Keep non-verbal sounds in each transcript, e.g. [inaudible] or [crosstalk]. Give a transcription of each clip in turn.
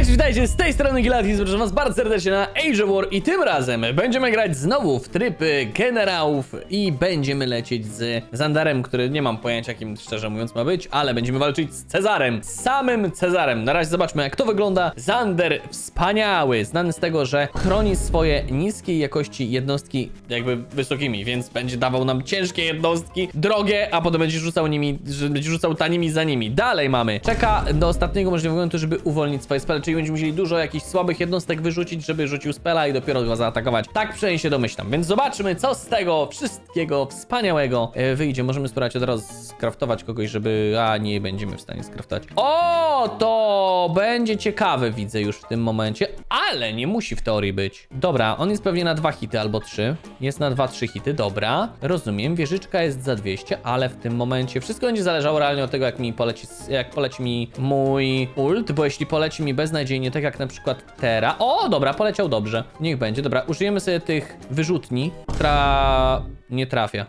Cześć, witajcie, z tej strony Gilatis, zapraszam was bardzo serdecznie na Age of War i tym razem będziemy grać znowu w tryb generałów i będziemy lecieć z Zandarem, który nie mam pojęcia kim szczerze mówiąc ma być, ale będziemy walczyć z Cezarem, z samym Cezarem. Na razie zobaczmy jak to wygląda. Zander wspaniały, znany z tego, że chroni swoje niskiej jakości jednostki jakby wysokimi, więc będzie dawał nam ciężkie jednostki, drogie, a potem będzie rzucał nimi, będzie rzucał tanimi za nimi. Dalej mamy, czeka do ostatniego możliwego momentu, żeby uwolnić swoje spele, czyli będziemy musieli dużo jakichś słabych jednostek wyrzucić, żeby rzucił spela i dopiero go zaatakować. Tak przynajmniej się domyślam, więc zobaczmy, co z tego wszystkiego wspaniałego e, wyjdzie. Możemy spróbować od razu skraftować kogoś, żeby... A, nie będziemy w stanie skraftować. O, to będzie ciekawe, widzę już w tym momencie, ale nie musi w teorii być. Dobra, on jest pewnie na dwa hity albo trzy. Jest na dwa, trzy hity, dobra. Rozumiem, wieżyczka jest za 200, ale w tym momencie wszystko będzie zależało realnie od tego, jak mi poleci, jak poleci mi mój ult, bo jeśli poleci mi beznadziejnie, tak jak na przykład Tera. O, dobra, poleciał dobrze. Niech będzie, dobra, użyjemy sobie tych wyrzutni, która nie trafia.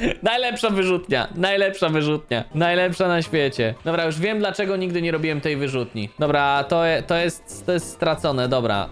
[laughs] Najlepsza wyrzutnia, najlepsza wyrzutnia, najlepsza na świecie. Dobra, już wiem dlaczego nigdy nie robiłem tej wyrzutni. Dobra, to, to, jest, to jest stracone, dobra.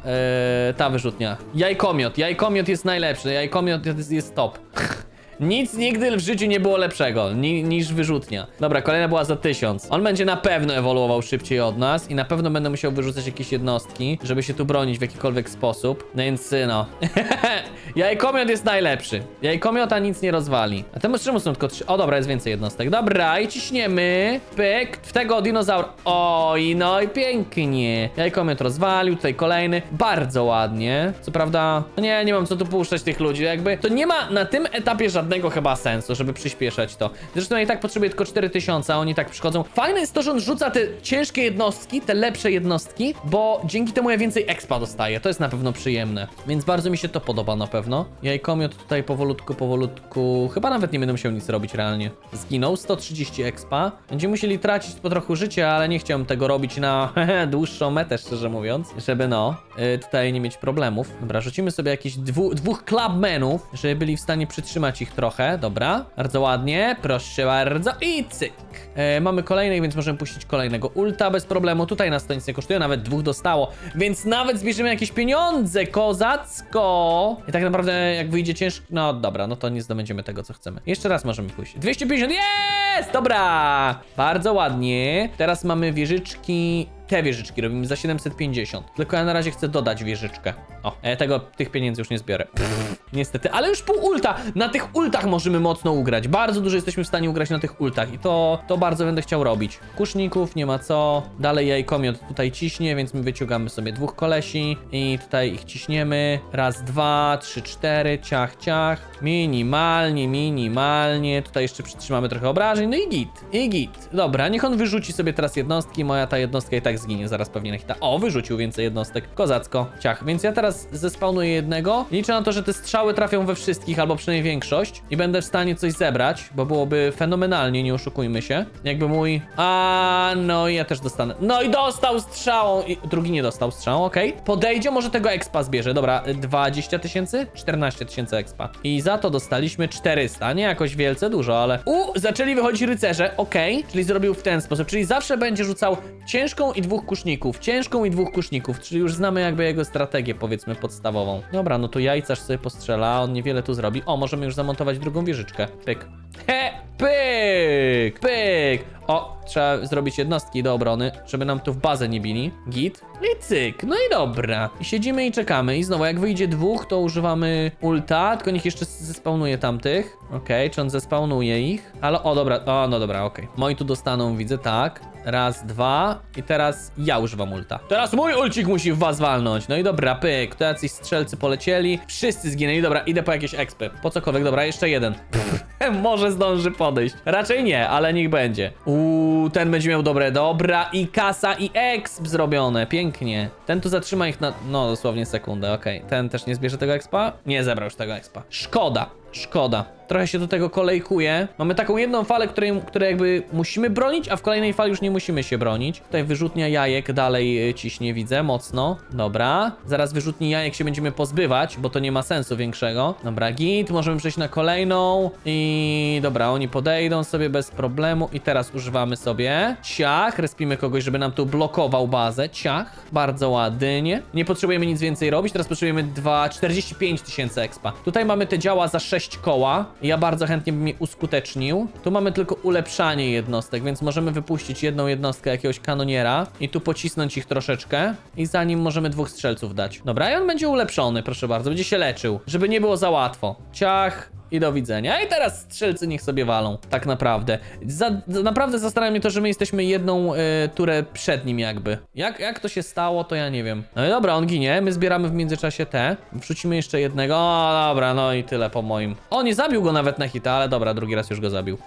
Yy, ta wyrzutnia. Jajkomiot, jajkomiot jest najlepszy, jajkomiot jest, jest top. [laughs] Nic nigdy w życiu nie było lepszego ni niż wyrzutnia. Dobra, kolejna była za 1000. On będzie na pewno ewoluował szybciej od nas i na pewno będę musiał wyrzucać jakieś jednostki, żeby się tu bronić w jakikolwiek sposób. No więc no. [laughs] Jajkomiot jest najlepszy. Jajkomiota nic nie rozwali. A temu czemu są tylko trzy? O dobra, jest więcej jednostek. Dobra, i ciśniemy. Pyk. W tego dinozaura. Oj, no i pięknie. Jajkomiot rozwalił, tutaj kolejny. Bardzo ładnie. Co prawda, no nie, nie mam co tu puszczać tych ludzi. Jakby to nie ma na tym etapie żadnego chyba sensu, żeby przyspieszać to. Zresztą ja i tak potrzebuję tylko 4000, a oni tak przychodzą. Fajne jest to, że on rzuca te ciężkie jednostki, te lepsze jednostki, bo dzięki temu ja więcej expa dostaję. To jest na pewno przyjemne. Więc bardzo mi się to podoba na pewno. Jajkomiot tutaj powolutku, powolutku. Chyba nawet nie będę musiał nic robić realnie. Zginął 130 expa. Będziemy musieli tracić po trochu życia, ale nie chciałem tego robić na [laughs] dłuższą metę, szczerze mówiąc. Żeby no, y, tutaj nie mieć problemów. Dobra, rzucimy sobie jakieś dwu, dwóch clubmenów, żeby byli w stanie przytrzymać ich trochę. Dobra, bardzo ładnie. Proszę bardzo. I cyk. E, mamy kolejnych, więc możemy puścić kolejnego ulta bez problemu. Tutaj nas to nic nie kosztuje, nawet dwóch dostało. Więc nawet zbierzemy jakieś pieniądze, kozacko. I tak naprawdę jak wyjdzie ciężko... No dobra, no to nie zdobędziemy tego, co chcemy. Jeszcze raz możemy pójść. 250, jest! Dobra! Bardzo ładnie. Teraz mamy wieżyczki te wieżyczki robimy za 750. Tylko ja na razie chcę dodać wieżyczkę. O, ja tego, tych pieniędzy już nie zbiorę. Pff, niestety, ale już pół ulta. Na tych ultach możemy mocno ugrać. Bardzo dużo jesteśmy w stanie ugrać na tych ultach i to, to bardzo będę chciał robić. Kuszników, nie ma co. Dalej jajkomiot tutaj ciśnie, więc my wyciągamy sobie dwóch kolesi i tutaj ich ciśniemy. Raz, dwa, trzy, cztery, ciach, ciach. Minimalnie, minimalnie. Tutaj jeszcze przytrzymamy trochę obrażeń, no i git, i git. Dobra, niech on wyrzuci sobie teraz jednostki. Moja ta jednostka i tak zginie zaraz pewnie na hita. O, wyrzucił więcej jednostek. Kozacko, ciach. Więc ja teraz zespawnuję jednego. Liczę na to, że te strzały trafią we wszystkich, albo przynajmniej większość. I będę w stanie coś zebrać, bo byłoby fenomenalnie, nie oszukujmy się. Jakby mój... A, no i ja też dostanę. No i dostał strzałą. I drugi nie dostał strzałą, okej. Podejdzie, może tego expa zbierze. Dobra, 20 tysięcy? 14 tysięcy expa. I za to dostaliśmy 400. Nie jakoś wielce dużo, ale... U, zaczęli wychodzić rycerze, okej. Czyli zrobił w ten sposób. Czyli zawsze będzie rzucał ciężką i dwóch kuszników. Ciężką i dwóch kuszników. Czyli już znamy jakby jego strategię, powiedzmy, podstawową. Dobra, no to jajcarz sobie postrzela. On niewiele tu zrobi. O, możemy już zamontować drugą wieżyczkę. Pyk. He, pyk, pyk. O, trzeba zrobić jednostki do obrony, żeby nam tu w bazę nie bili. Git. I cyk. No i dobra. I siedzimy i czekamy. I znowu, jak wyjdzie dwóch, to używamy ulta, tylko niech jeszcze zespawnuje tamtych. Okej, czy on zespawnuje ich? Ale, o dobra, o, no dobra, okej. Moi tu dostaną, widzę, tak. Raz, dwa. I teraz ja używam ulta. Teraz mój ulcik musi w was walnąć. No i dobra, pyk. To jacyś strzelcy polecieli. Wszyscy zginęli. Dobra, idę po jakieś expy. Po cokolwiek, dobra, jeszcze jeden. [laughs] Może zdąży podejść. Raczej nie, ale niech będzie. Uuu, ten będzie miał dobre. Dobra, i kasa, i exp zrobione. Pięknie. Ten tu zatrzyma ich na, no dosłownie sekundę, okej. Ten też nie zbierze tego expa? Nie zebrał już tego expa. Szkoda. Szkoda. Trochę się do tego kolejkuje. Mamy taką jedną falę, której, której jakby musimy bronić, a w kolejnej fali już nie musimy się bronić. Tutaj wyrzutnia jajek dalej y, ciśnie, widzę, mocno. Dobra. Zaraz wyrzutni jajek się będziemy pozbywać, bo to nie ma sensu większego. Dobra, git, możemy przejść na kolejną i dobra, oni podejdą sobie bez problemu i teraz używamy sobie ciach, respimy kogoś, żeby nam tu blokował bazę, ciach, bardzo ładnie. Nie potrzebujemy nic więcej robić, teraz potrzebujemy 2, 45 tysięcy expa. Tutaj mamy te działa za 6 koła, ja bardzo chętnie bym je uskutecznił. Tu mamy tylko ulepszanie jednostek, więc możemy wypuścić jedną jednostkę jakiegoś kanoniera i tu pocisnąć ich troszeczkę i za nim możemy dwóch strzelców dać. Dobra, i on będzie ulepszony, proszę bardzo, będzie się leczył, żeby nie było za łatwo. Ciach, i do widzenia. I teraz strzelcy niech sobie walą. Tak naprawdę. Za, naprawdę zastanawia mnie to, że my jesteśmy jedną y, turę przed nim jakby. Jak, jak to się stało, to ja nie wiem. No i dobra, on ginie. My zbieramy w międzyczasie te. Wrzucimy jeszcze jednego. O, dobra, no i tyle po moim. O, nie zabił go nawet na hita, ale dobra, drugi raz już go zabił.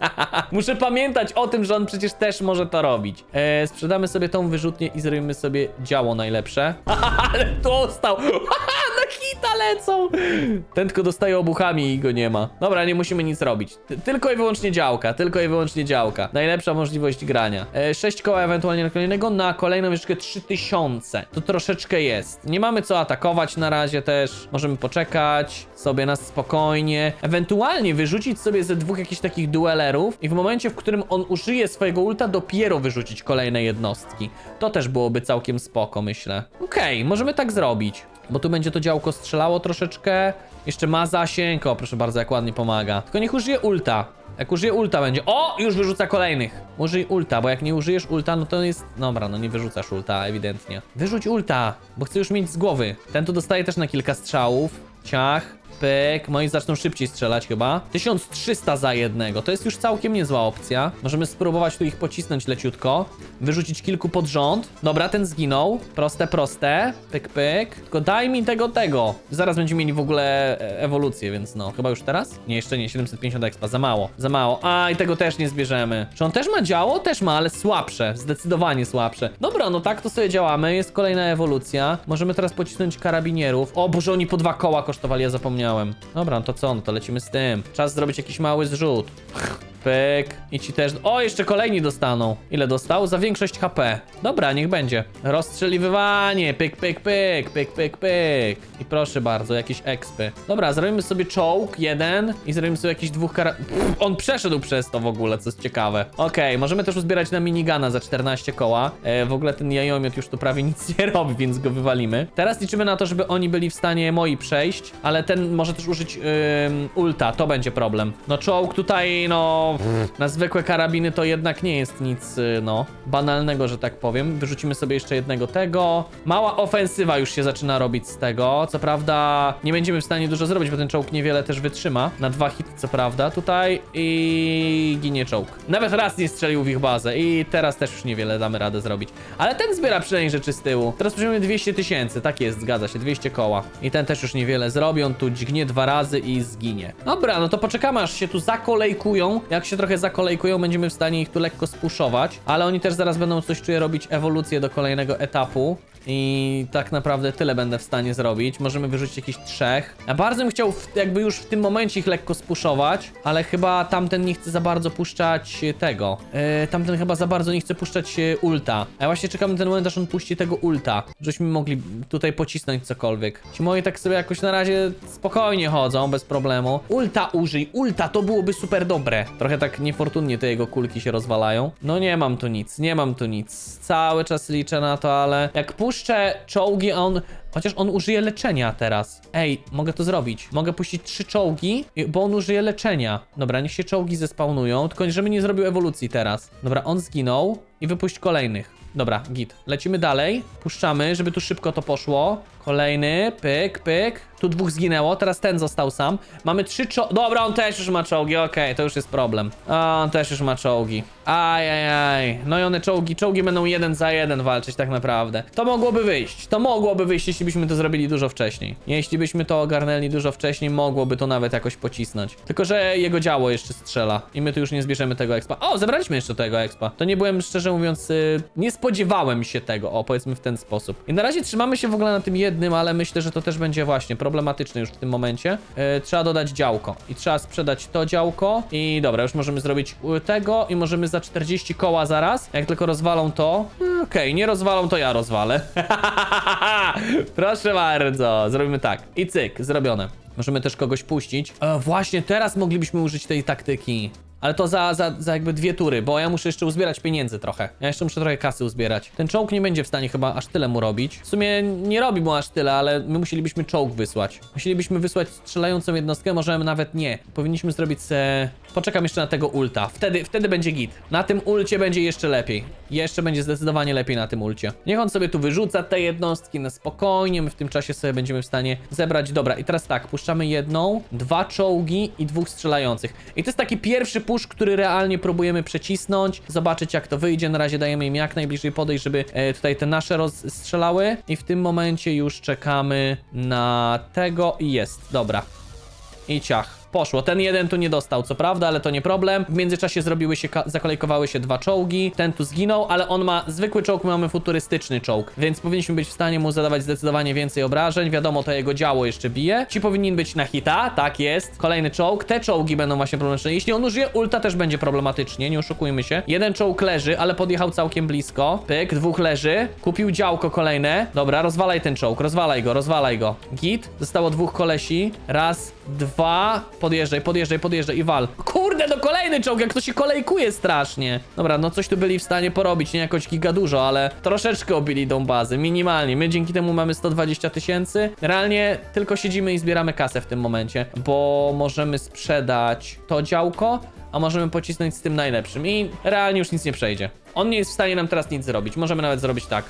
[laughs] Muszę pamiętać o tym, że on przecież też może to robić. E, sprzedamy sobie tą wyrzutnię i zrobimy sobie działo najlepsze. [laughs] ale dostał! [laughs] na hita lecą! Ten tylko dostaje obuchami i go nie ma. Dobra, nie musimy nic robić. Ty tylko i wyłącznie działka, tylko i wyłącznie działka. Najlepsza możliwość grania. E, 6 koła ewentualnie na kolejnego, na kolejną jeszcze 3000. To troszeczkę jest. Nie mamy co atakować na razie też. Możemy poczekać sobie na spokojnie. Ewentualnie wyrzucić sobie ze dwóch jakichś takich duelerów i w momencie, w którym on użyje swojego ulta, dopiero wyrzucić kolejne jednostki. To też byłoby całkiem spoko, myślę. Okej, możemy tak zrobić. Bo tu będzie to działko strzelało troszeczkę. Jeszcze ma zasięg. O, proszę bardzo, jak ładnie pomaga. Tylko niech użyje ulta. Jak użyje ulta będzie. O! Już wyrzuca kolejnych. Użyj ulta, bo jak nie użyjesz ulta, no to jest. Dobra, no nie wyrzucasz ulta, ewidentnie. Wyrzuć ulta, bo chcę już mieć z głowy. Ten tu dostaje też na kilka strzałów. Ciach. Pyk, moi zaczną szybciej strzelać chyba. 1300 za jednego, to jest już całkiem niezła opcja. Możemy spróbować tu ich pocisnąć leciutko. Wyrzucić kilku pod rząd. Dobra, ten zginął. Proste, proste. Pyk, pyk. Tylko daj mi tego, tego. Zaraz będziemy mieli w ogóle e, ewolucję, więc no. Chyba już teraz? Nie, jeszcze nie. 750 expa, za mało. Za mało. A, i tego też nie zbierzemy. Czy on też ma działo? Też ma, ale słabsze. Zdecydowanie słabsze. Dobra, no tak to sobie działamy. Jest kolejna ewolucja. Możemy teraz pocisnąć karabinierów. O, Boże, oni po dwa koła kosztowali, ja zapomniałem. Dobra, no to co? No to lecimy z tym. Czas zrobić jakiś mały zrzut. Pyk. I ci też. O, jeszcze kolejni dostaną. Ile dostał? Za większość HP. Dobra, niech będzie. Rozstrzeliwywanie. Pyk, pyk, pyk, pyk, pyk, pyk. I proszę bardzo, jakieś expy. Dobra, zrobimy sobie czołg, jeden. I zrobimy sobie jakiś dwóch kara... Pff, on przeszedł przez to w ogóle, co jest ciekawe. Okej, możemy też uzbierać na minigana za 14 koła. E, w ogóle ten jajomiot już tu prawie nic nie robi, więc go wywalimy. Teraz liczymy na to, żeby oni byli w stanie moi przejść, ale ten może też użyć ym, ulta, to będzie problem. No czołg tutaj, no... Na zwykłe karabiny to jednak nie jest nic, y, no, banalnego, że tak powiem. Wyrzucimy sobie jeszcze jednego tego. Mała ofensywa już się zaczyna robić z tego. Co prawda nie będziemy w stanie dużo zrobić, bo ten czołg niewiele też wytrzyma. Na dwa hity, co prawda. Tutaj i ginie czołg. Nawet raz nie strzelił w ich bazę i teraz też już niewiele damy radę zrobić. Ale ten zbiera przynajmniej rzeczy z tyłu. Teraz potrzebujemy 200 tysięcy, tak jest, zgadza się, 200 koła. I ten też już niewiele zrobi, on tu dźgnie dwa razy i zginie. Dobra, no to poczekamy aż się tu zakolejkują. Jak się trochę zakolejkują, będziemy w stanie ich tu lekko spuszować. Ale oni też zaraz będą coś czuję robić ewolucję do kolejnego etapu. I tak naprawdę tyle będę w stanie zrobić. Możemy wyrzucić jakichś trzech. Ja bardzo bym chciał w, jakby już w tym momencie ich lekko spuszować, ale chyba tamten nie chce za bardzo puszczać e, tego. Yy, tamten chyba za bardzo nie chce puszczać e, ulta. A ja właśnie czekam na ten moment, aż on puści tego ulta. Żebyśmy mogli tutaj pocisnąć cokolwiek. Ci moi tak sobie jakoś na razie spokojnie chodzą, bez problemu. Ulta użyj, ulta, to byłoby super dobre. Trochę tak niefortunnie te jego kulki się rozwalają. No nie mam tu nic, nie mam tu nic. Cały czas liczę na to, ale jak puszczę czołgi, a on... Chociaż on użyje leczenia teraz. Ej, mogę to zrobić. Mogę puścić trzy czołgi, bo on użyje leczenia. Dobra, niech się czołgi zespawnują, tylko żeby nie zrobił ewolucji teraz. Dobra, on zginął i wypuść kolejnych. Dobra, git. Lecimy dalej. Puszczamy, żeby tu szybko to poszło. Kolejny, pyk, pyk. Tu dwóch zginęło, teraz ten został sam. Mamy trzy czo... Dobra, on też już ma czołgi, okej, to już jest problem. A, on też już ma czołgi. Ajajaj. No i one czołgi, czołgi będą jeden za jeden walczyć tak naprawdę. To mogłoby wyjść, to mogłoby wyjść, jeśli byśmy to zrobili dużo wcześniej. Jeśli byśmy to ogarnęli dużo wcześniej, mogłoby to nawet jakoś pocisnąć. Tylko, że jego działo jeszcze strzela i my tu już nie zbierzemy tego expa. O, zebraliśmy jeszcze tego expa. To nie byłem, szczerze mówiąc, y, nie spodziewałem się tego, o, powiedzmy w ten sposób. I na razie trzymamy się w ogóle na tym jednym, ale myślę, że to też będzie właśnie problematyczne już w tym momencie. Y, trzeba dodać działko i trzeba sprzedać to działko i dobra, już możemy zrobić y, tego i możemy za 40 koła zaraz, jak tylko rozwalą to. Okej, nie rozwalą, to ja rozwalę. [laughs] Proszę bardzo, zrobimy tak. I cyk, zrobione. Możemy też kogoś puścić. E, właśnie teraz moglibyśmy użyć tej taktyki. Ale to za, za, za jakby dwie tury, bo ja muszę jeszcze uzbierać pieniędzy trochę. Ja jeszcze muszę trochę kasy uzbierać. Ten czołg nie będzie w stanie chyba aż tyle mu robić. W sumie nie robi mu aż tyle, ale my musielibyśmy czołg wysłać. Musielibyśmy wysłać strzelającą jednostkę, możemy nawet nie. Powinniśmy zrobić se... Poczekam jeszcze na tego ulta. Wtedy, wtedy będzie git. Na tym ulcie będzie jeszcze lepiej. Jeszcze będzie zdecydowanie lepiej na tym ulcie. Niech on sobie tu wyrzuca te jednostki na spokojnie. My w tym czasie sobie będziemy w stanie zebrać. Dobra, i teraz tak, puszczamy jedną, dwa czołgi i dwóch strzelających. I to jest taki pierwszy push, który realnie próbujemy przecisnąć, zobaczyć jak to wyjdzie. Na razie dajemy im jak najbliżej podejść, żeby e, tutaj te nasze rozstrzelały. I w tym momencie już czekamy na tego i jest. Dobra. I ciach. Poszło. Ten jeden tu nie dostał, co prawda, ale to nie problem. W międzyczasie zrobiły się, zakolejkowały się dwa czołgi. Ten tu zginął, ale on ma zwykły czołg, my mamy futurystyczny czołg, więc powinniśmy być w stanie mu zadawać zdecydowanie więcej obrażeń. Wiadomo, to jego działo jeszcze bije. Ci powinni być na hita, tak jest. Kolejny czołg. Te czołgi będą właśnie problematyczne. Jeśli on użyje ulta, też będzie problematycznie, nie oszukujmy się. Jeden czołg leży, ale podjechał całkiem blisko. Pyk, dwóch leży. Kupił działko kolejne. Dobra, rozwalaj ten czołg, rozwalaj go, rozwalaj go. Git. Zostało dwóch kolesi. Raz, dwa. Podjeżdżaj, podjeżdżaj, podjeżdżaj i wal. Kurde, no kolejny czołg, jak to się kolejkuje strasznie. Dobra, no coś tu byli w stanie porobić, nie jakoś giga dużo, ale troszeczkę obili tą bazę, minimalnie. My dzięki temu mamy 120 tysięcy. Realnie tylko siedzimy i zbieramy kasę w tym momencie, bo możemy sprzedać to działko, a możemy pocisnąć z tym najlepszym i realnie już nic nie przejdzie. On nie jest w stanie nam teraz nic zrobić. Możemy nawet zrobić tak.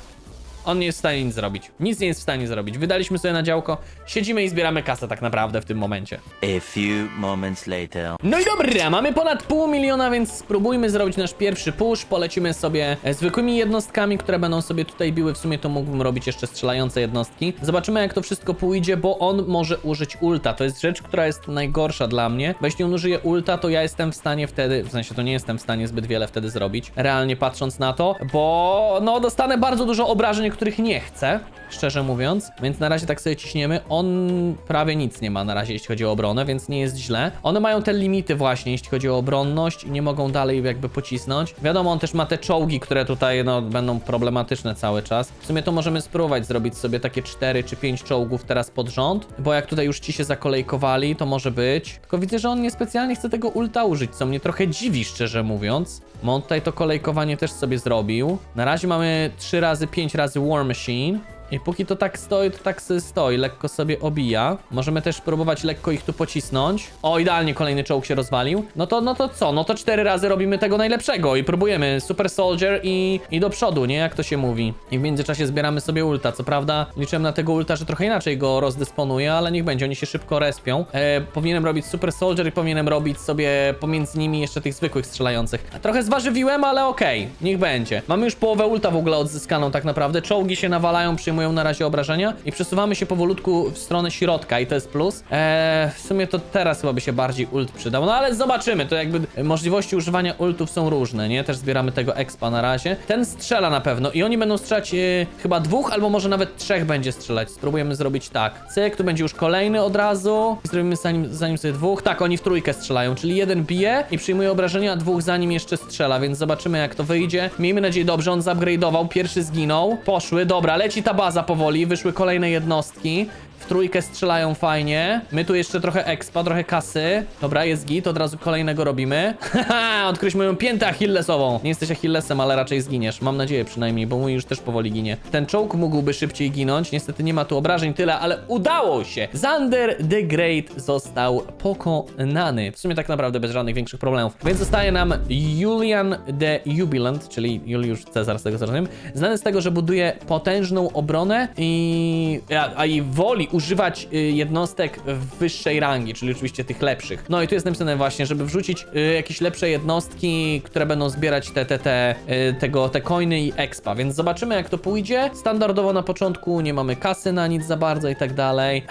On nie jest w stanie nic zrobić. Nic nie jest w stanie zrobić. Wydaliśmy sobie na działko, siedzimy i zbieramy kasę tak naprawdę w tym momencie. A few moments later. No i dobra, mamy ponad pół miliona, więc spróbujmy zrobić nasz pierwszy push. Polecimy sobie e, zwykłymi jednostkami, które będą sobie tutaj biły. W sumie to mógłbym robić jeszcze strzelające jednostki. Zobaczymy jak to wszystko pójdzie, bo on może użyć ulta. To jest rzecz, która jest najgorsza dla mnie, bo jeśli on użyje ulta, to ja jestem w stanie wtedy, w sensie to nie jestem w stanie zbyt wiele wtedy zrobić, realnie patrząc na to, bo no dostanę bardzo dużo obrażeń, których nie chcę. Szczerze mówiąc, więc na razie tak sobie ciśniemy. On prawie nic nie ma na razie, jeśli chodzi o obronę, więc nie jest źle. One mają te limity właśnie, jeśli chodzi o obronność i nie mogą dalej jakby pocisnąć. Wiadomo, on też ma te czołgi, które tutaj no, będą problematyczne cały czas. W sumie to możemy spróbować zrobić sobie takie 4 czy 5 czołgów teraz pod rząd, bo jak tutaj już ci się zakolejkowali, to może być. Tylko widzę, że on niespecjalnie chce tego ulta użyć, co mnie trochę dziwi, szczerze mówiąc. Bo on tutaj to kolejkowanie też sobie zrobił. Na razie mamy 3 razy, 5 razy War Machine. I póki to tak stoi, to tak stoi, lekko sobie obija. Możemy też próbować lekko ich tu pocisnąć. O, idealnie kolejny czołg się rozwalił. No to, no to co? No to cztery razy robimy tego najlepszego i próbujemy. Super Soldier i, i do przodu, nie? Jak to się mówi. I w międzyczasie zbieramy sobie ulta. Co prawda liczyłem na tego ulta, że trochę inaczej go rozdysponuję, ale niech będzie, oni się szybko respią. E, powinienem robić Super Soldier i powinienem robić sobie pomiędzy nimi jeszcze tych zwykłych strzelających. Trochę zważywiłem, ale okej, niech będzie. Mamy już połowę ulta w ogóle odzyskaną tak naprawdę. Czołgi się nawalają, przyjmują na razie obrażenia i przesuwamy się powolutku w stronę środka i to jest plus. Eee, w sumie to teraz chyba by się bardziej ult przydał, no ale zobaczymy, to jakby możliwości używania ultów są różne, nie? Też zbieramy tego expa na razie. Ten strzela na pewno i oni będą strzelać e, chyba dwóch albo może nawet trzech będzie strzelać. Spróbujemy zrobić tak. Cyk, tu będzie już kolejny od razu. Zrobimy zanim, zanim sobie dwóch. Tak, oni w trójkę strzelają, czyli jeden bije i przyjmuje obrażenia, a dwóch za nim jeszcze strzela, więc zobaczymy jak to wyjdzie. Miejmy nadzieję, dobrze, on zupgrade'ował, pierwszy zginął. Poszły, dobra, leci ta baza powoli, wyszły kolejne jednostki. W trójkę strzelają fajnie. My tu jeszcze trochę expa, trochę kasy. Dobra, jest git, od razu kolejnego robimy. [laughs] Haha, odkryć moją piętę achillesową. Nie jesteś achillesem, ale raczej zginiesz. Mam nadzieję przynajmniej, bo mój już też powoli ginie. Ten czołg mógłby szybciej ginąć. Niestety nie ma tu obrażeń tyle, ale udało się. Zander the Great został pokonany. W sumie tak naprawdę bez żadnych większych problemów. Więc zostaje nam Julian the Jubilant, czyli Juliusz Cezar, z tego co rozumiem. Znany z tego, że buduje potężną obronę i... A, a i woli używać y, jednostek wyższej rangi, czyli oczywiście tych lepszych. No i tu jest napisane właśnie, żeby wrzucić y, jakieś lepsze jednostki, które będą zbierać te, te, te, y, tego, te coiny i expa, więc zobaczymy jak to pójdzie. Standardowo na początku nie mamy kasy na nic za bardzo i tak dalej.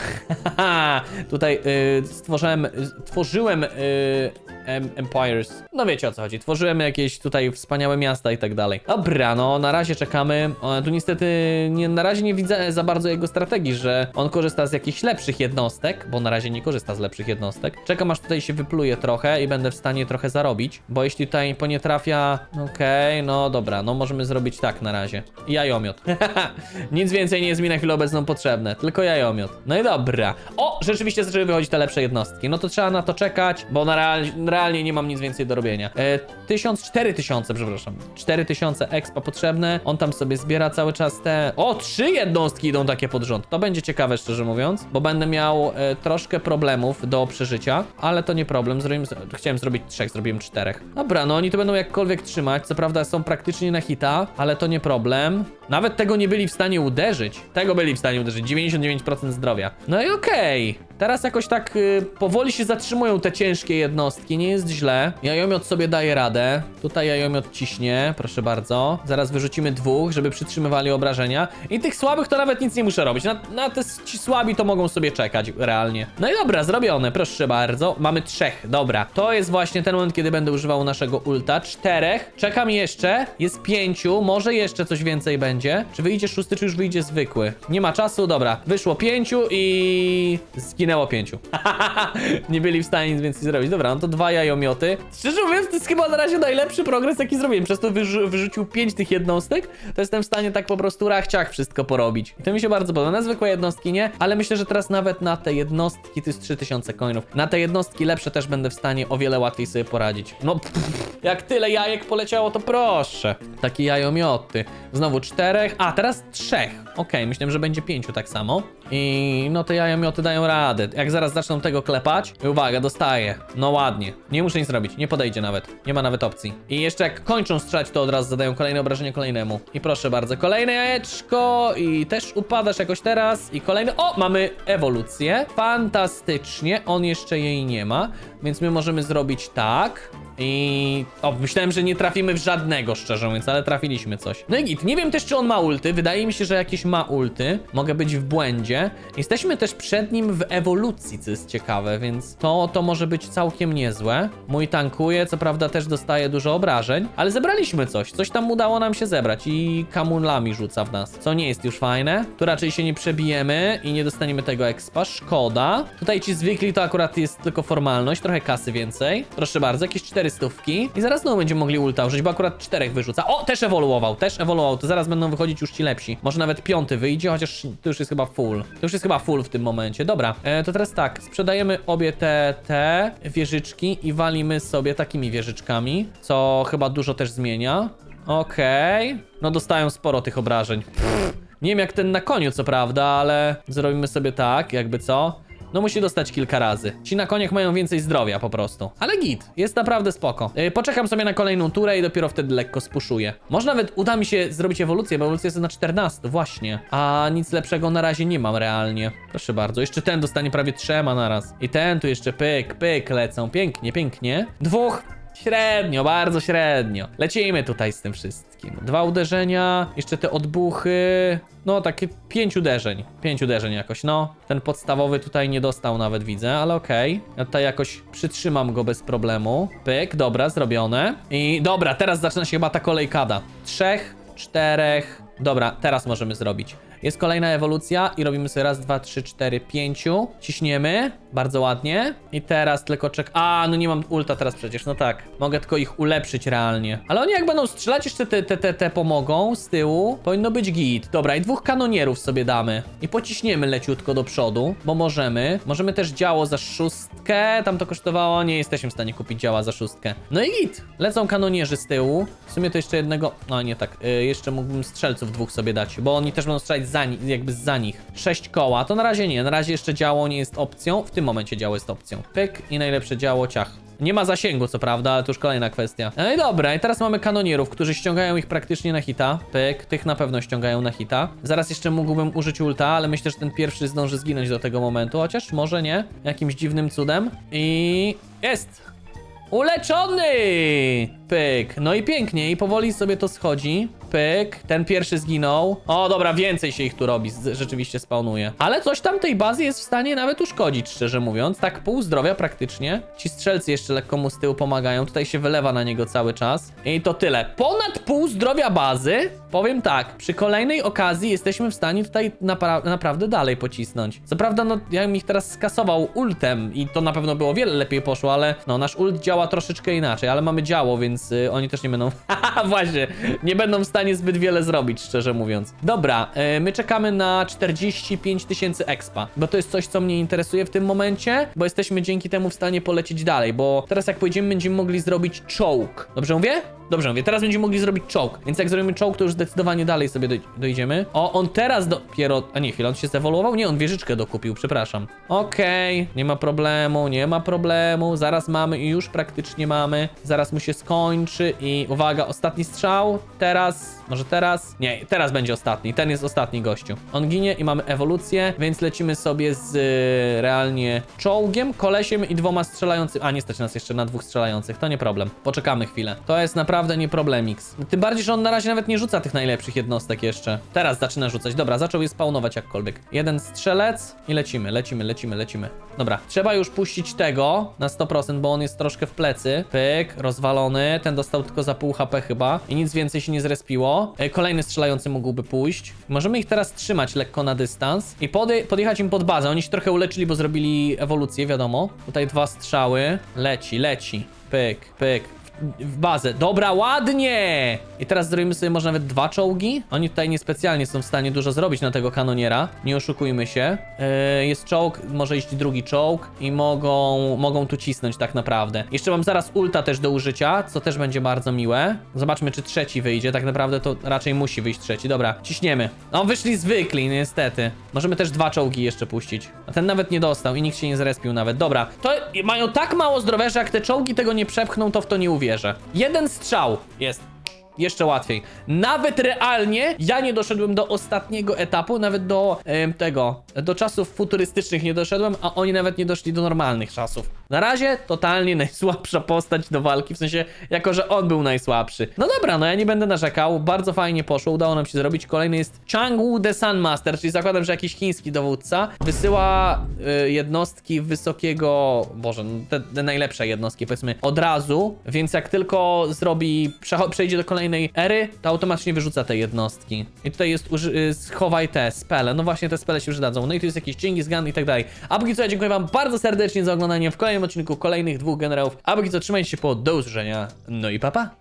[laughs] Tutaj stworzyłem, tworzyłem em, Empires. No wiecie o co chodzi. Tworzyłem jakieś tutaj wspaniałe miasta i tak dalej. Dobra, no na razie czekamy. Tu niestety nie, na razie nie widzę za bardzo jego strategii, że on korzysta z jakichś lepszych jednostek, bo na razie nie korzysta z lepszych jednostek. Czekam aż tutaj się wypluje trochę i będę w stanie trochę zarobić, bo jeśli tutaj po nie trafia... Okej, no dobra, no możemy zrobić tak na razie. Jajomiot. [laughs] Nic więcej nie jest mi na chwilę obecną potrzebne, tylko jajomiot. No i dobra. O, rzeczywiście zaczęły wychodzić te lepsze jednostki. No to trzeba na to czekać, bo na real, realnie nie mam nic więcej do robienia. E, 1000, 4000, przepraszam. 4000 expa potrzebne. On tam sobie zbiera cały czas te... O, trzy jednostki idą takie pod rząd. To będzie ciekawe, szczerze mówiąc, bo będę miał e, troszkę problemów do przeżycia, ale to nie problem. Zrobimy, chciałem zrobić trzech, zrobiłem czterech. Dobra, no oni to będą jakkolwiek trzymać. Co prawda są praktycznie na hita, ale to nie problem. Nawet tego nie byli w stanie uderzyć. Tego byli w stanie uderzyć. 99% zdrowia. No i okej. Teraz jakoś tak y, powoli się zatrzymują te ciężkie jednostki. Nie jest źle. Jajomiot sobie daje radę. Tutaj jajomiot ciśnie. Proszę bardzo. Zaraz wyrzucimy dwóch, żeby przytrzymywali obrażenia. I tych słabych to nawet nic nie muszę robić. Na, na te ci słabi to mogą sobie czekać realnie. No i dobra, zrobione. Proszę bardzo. Mamy trzech. Dobra. To jest właśnie ten moment, kiedy będę używał naszego ulta. Czterech. Czekam jeszcze. Jest pięciu. Może jeszcze coś więcej będzie. Czy wyjdzie szósty, czy już wyjdzie zwykły? Nie ma czasu. Dobra. Wyszło pięciu i zginęło pięciu. [laughs] nie byli w stanie nic więcej zrobić. Dobra, no to dwa jajomioty. Szczerze mówiąc, to jest chyba na razie najlepszy progres, jaki zrobiłem. Przez to wyrzu wyrzucił pięć tych jednostek, to jestem w stanie tak po prostu rachciach wszystko porobić. I to mi się bardzo podoba. Na zwykłe jednostki nie, ale myślę, że teraz nawet na te jednostki, to jest 3000 coinów, na te jednostki lepsze też będę w stanie o wiele łatwiej sobie poradzić. No, pff, [laughs] jak tyle jajek poleciało, to proszę. Takie jajomioty. Znowu czterech, a teraz trzech. Okej, myślałem, że będzie pięciu tak samo. I no te jajomioty dają radę. Jak zaraz zaczną tego klepać, uwaga, dostaję. No ładnie. Nie muszę nic robić, nie podejdzie nawet. Nie ma nawet opcji. I jeszcze jak kończą strzelać, to od razu zadają kolejne obrażenie kolejnemu. I proszę bardzo, kolejne jajeczko i też upadasz jakoś teraz. I kolejny. O, mamy ewolucję. Fantastycznie. On jeszcze jej nie ma, więc my możemy zrobić tak. I. O, myślałem, że nie trafimy w żadnego, szczerze mówiąc, ale trafiliśmy coś. No i git, nie wiem też, czy on ma ulty. Wydaje mi się, że jakieś ma ulty. Mogę być w błędzie. Jesteśmy też przed nim w ewolucji, co jest ciekawe, więc to, to może być całkiem niezłe. Mój tankuje, co prawda też dostaje dużo obrażeń, ale zebraliśmy coś. Coś tam udało nam się zebrać i kamulami rzuca w nas, co nie jest już fajne. Tu raczej się nie przebijemy i nie dostaniemy tego expa. Szkoda. Tutaj ci zwykli to akurat jest tylko formalność, trochę kasy więcej. Proszę bardzo, jakieś cztery stówki. I zaraz znowu będziemy mogli ulta użyć, bo akurat czterech wyrzuca. O, też ewoluował, też ewoluował. To zaraz będą wychodzić już ci lepsi. Może nawet piąty wyjdzie, chociaż to już jest chyba full. To już jest chyba full w tym momencie. Dobra, e, to teraz tak. Sprzedajemy obie te, te wieżyczki i walimy sobie takimi wieżyczkami, co chyba dużo też zmienia. Okej. No dostają sporo tych obrażeń. Pff. Nie wiem jak ten na koniu, co prawda, ale zrobimy sobie tak, jakby co. No musi dostać kilka razy. Ci na koniach mają więcej zdrowia po prostu. Ale git, jest naprawdę spoko. Yy, poczekam sobie na kolejną turę i dopiero wtedy lekko spuszuję. Może nawet uda mi się zrobić ewolucję, bo ewolucja jest na 14, właśnie. A nic lepszego na razie nie mam realnie. Proszę bardzo, jeszcze ten dostanie prawie trzema naraz. I ten tu jeszcze pyk, pyk lecą. Pięknie, pięknie. Dwóch. Średnio, bardzo średnio. Lecimy tutaj z tym wszystkim. Dwa uderzenia, jeszcze te odbuchy. No, takie pięć uderzeń. Pięć uderzeń jakoś, no. Ten podstawowy tutaj nie dostał nawet, widzę, ale okej. Ja tutaj jakoś przytrzymam go bez problemu. Pyk, dobra, zrobione. I dobra, teraz zaczyna się chyba ta kolejkada. Trzech, czterech. Dobra, teraz możemy zrobić. Jest kolejna ewolucja i robimy sobie raz, dwa, trzy, cztery, pięciu. Ciśniemy, bardzo ładnie. I teraz tylko czek... A, no nie mam ulta teraz przecież, no tak. Mogę tylko ich ulepszyć realnie. Ale oni jak będą strzelać, jeszcze te, te, te, te pomogą z tyłu. Powinno być git. Dobra, i dwóch kanonierów sobie damy. I pociśniemy leciutko do przodu, bo możemy. Możemy też działo za szóstkę. Tam to kosztowało, nie jesteśmy w stanie kupić działa za szóstkę. No i git. Lecą kanonierzy z tyłu. W sumie to jeszcze jednego... No nie tak, y, jeszcze mógłbym strzelców dwóch sobie dać, bo oni też będą strzelać za, ni- jakby za nich. Sześć koła, to na razie nie. Na razie jeszcze działo nie jest opcją. W tym momencie działo jest opcją. Pyk i najlepsze działo ciach. Nie ma zasięgu, co prawda, ale to już kolejna kwestia. No i dobra, i teraz mamy kanonierów, którzy ściągają ich praktycznie na hita. Pyk, tych na pewno ściągają na hita. Zaraz jeszcze mógłbym użyć ulta, ale myślę, że ten pierwszy zdąży zginąć do tego momentu, chociaż może nie. Jakimś dziwnym cudem. I jest! Uleczony! Pyk. No i pięknie, i powoli sobie to schodzi. Pyk. Ten pierwszy zginął. O, dobra, więcej się ich tu robi, rzeczywiście spawnuje. Ale coś tam tej bazy jest w stanie nawet uszkodzić, szczerze mówiąc. Tak pół zdrowia praktycznie. Ci strzelcy jeszcze lekko mu z tyłu pomagają. Tutaj się wylewa na niego cały czas. I to tyle. Ponad pół zdrowia bazy. Powiem tak, przy kolejnej okazji jesteśmy w stanie tutaj napra naprawdę dalej pocisnąć. Co prawda, no, ja bym ich teraz skasował ultem i to na pewno było wiele lepiej poszło, ale no, nasz ult działa troszeczkę inaczej, ale mamy działo, więc y, oni też nie będą, [laughs] właśnie, nie będą w stanie zbyt wiele zrobić, szczerze mówiąc. Dobra, y, my czekamy na 45 tysięcy expa, bo to jest coś, co mnie interesuje w tym momencie, bo jesteśmy dzięki temu w stanie polecieć dalej, bo teraz jak pojedziemy, będziemy mogli zrobić czołg. Dobrze mówię? Dobrze mówię, teraz będziemy mogli zrobić czołg, więc jak zrobimy czołg, to już zdecydowanie dalej sobie doj dojdziemy. O, on teraz dopiero... A nie, chwilę, on się zewoluował? Nie, on wieżyczkę dokupił, przepraszam. Okej, nie ma problemu, nie ma problemu, zaraz mamy i już praktycznie mamy. Zaraz mu się skończy i uwaga, ostatni strzał, teraz, może teraz? Nie, teraz będzie ostatni, ten jest ostatni gościu. On ginie i mamy ewolucję, więc lecimy sobie z y, realnie czołgiem, kolesiem i dwoma strzelającymi. A, nie stać nas jeszcze na dwóch strzelających, to nie problem. Poczekamy chwilę. To jest naprawdę nie problemix. Tym bardziej, że on na razie nawet nie rzuca tych najlepszych jednostek jeszcze. Teraz zaczyna rzucać. Dobra, zaczął je spawnować jakkolwiek. Jeden strzelec i lecimy, lecimy, lecimy, lecimy. Dobra, trzeba już puścić tego na 100%, bo on jest troszkę w plecy. Pyk, rozwalony. Ten dostał tylko za pół HP chyba i nic więcej się nie zrespiło. E, Kolejny strzelający mógłby pójść. Możemy ich teraz trzymać lekko na dystans i podje podjechać im pod bazę. Oni się trochę uleczyli, bo zrobili ewolucję, wiadomo. Tutaj dwa strzały. Leci, leci. Pyk, pyk w bazę. Dobra, ładnie! I teraz zrobimy sobie może nawet dwa czołgi. Oni tutaj niespecjalnie są w stanie dużo zrobić na tego kanoniera. Nie oszukujmy się. Yy, jest czołg, może iść drugi czołg i mogą, mogą tu cisnąć tak naprawdę. Jeszcze mam zaraz ulta też do użycia, co też będzie bardzo miłe. Zobaczmy, czy trzeci wyjdzie. Tak naprawdę to raczej musi wyjść trzeci. Dobra, ciśniemy. No, wyszli zwykli, niestety. Możemy też dwa czołgi jeszcze puścić. A ten nawet nie dostał i nikt się nie zrespił nawet. Dobra, to mają tak mało zdrowia, że jak te czołgi tego nie przepchną, to w to nie uwierzę. Jeden strzał jest. Jeszcze łatwiej. Nawet realnie ja nie doszedłem do ostatniego etapu, nawet do tego, do czasów futurystycznych nie doszedłem, a oni nawet nie doszli do normalnych czasów. Na razie totalnie [laughs] najsłabsza postać do walki, w sensie jako, że on był najsłabszy. No dobra, no ja nie będę narzekał, bardzo fajnie poszło, udało nam się zrobić. Kolejny jest Changwu the Sun Master, czyli zakładam, że jakiś chiński dowódca wysyła y, jednostki wysokiego, boże, no te, te najlepsze jednostki powiedzmy od razu, więc jak tylko zrobi, przejdzie do kolejnej ery, to automatycznie wyrzuca te jednostki. I tutaj jest uży- y, schowaj te spele, no właśnie te spele się przydadzą. No i tu jest jakiś Genghis Gun i tak dalej. A póki co ja dziękuję wam bardzo serdecznie za oglądanie w kolejnym odcinku kolejnych dwóch generałów. A póki co trzymajcie się po do usłyszenia. No i papa. Pa.